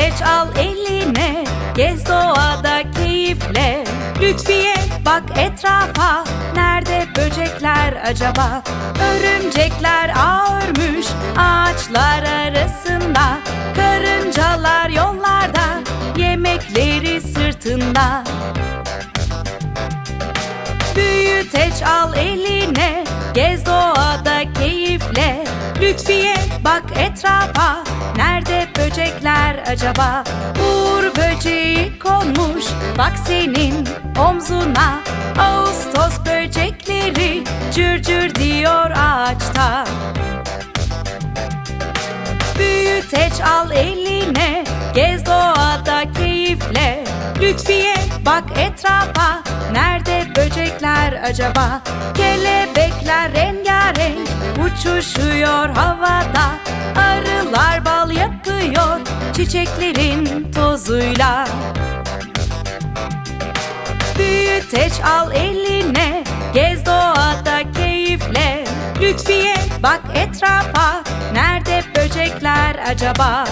al eline. Gez doğada keyifle. Lütfiye bak etrafa. Nerede böcekler acaba? Örümcekler ağ örmüş Ağaçlar arasında. Karıncalar yollarda Yemekleri sırtında. Büyüteç al eline. Gez doğada keyifle. Lütfiye bak etrafa. Nerede böcekler acaba? Uğur böceği konmuş Bak senin omzuna. Ağustos böcekleri Cır cır diyor ağaçta. Büyüteç al eline Gez doğada keyifle. Lütfiye bak etrafa Nerede böcekler acaba? Kelebekler rengarenk Uçuşuyor havada Çiçeklerin tozuyla. Büyüteç al eline Gez doğada keyifle. Lütfiye bak etrafa Nerede böcekler acaba